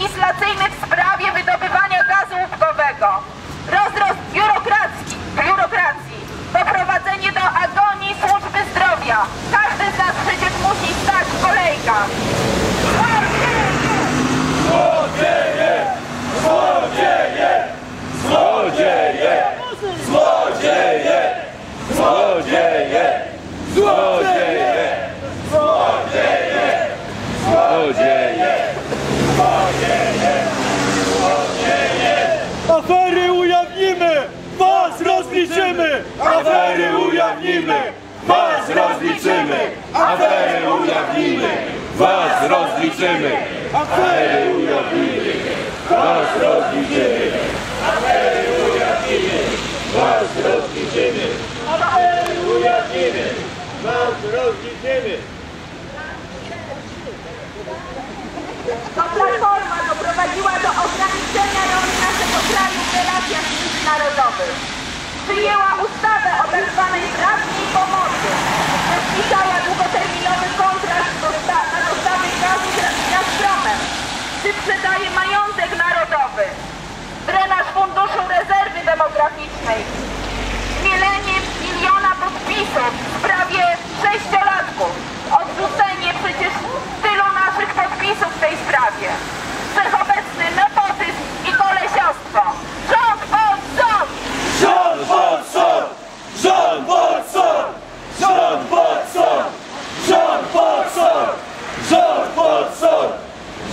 legislacyjny w sprawie wydobywania gazu łupkowego, rozrost biurokracji, biurokracji, doprowadzenie do agonii służby zdrowia. Każdy z nas przecież musi stać w kolejkach. Złodzieje! Złodzieje! Złodzieje! Złodzieje! Złodzieje! Złodzieje! Złodzieje! Afery ujawnimy! Was rozliczymy! Afery ujawnimy! Was rozliczymy! Afery ujawnimy! Was rozliczymy! Afery ujawnimy! Was rozliczymy! Afery ujawnimy! Was rozliczymy! Afery ujawnimy! Was rozliczymy! Fui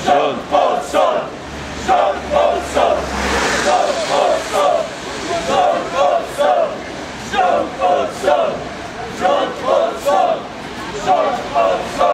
전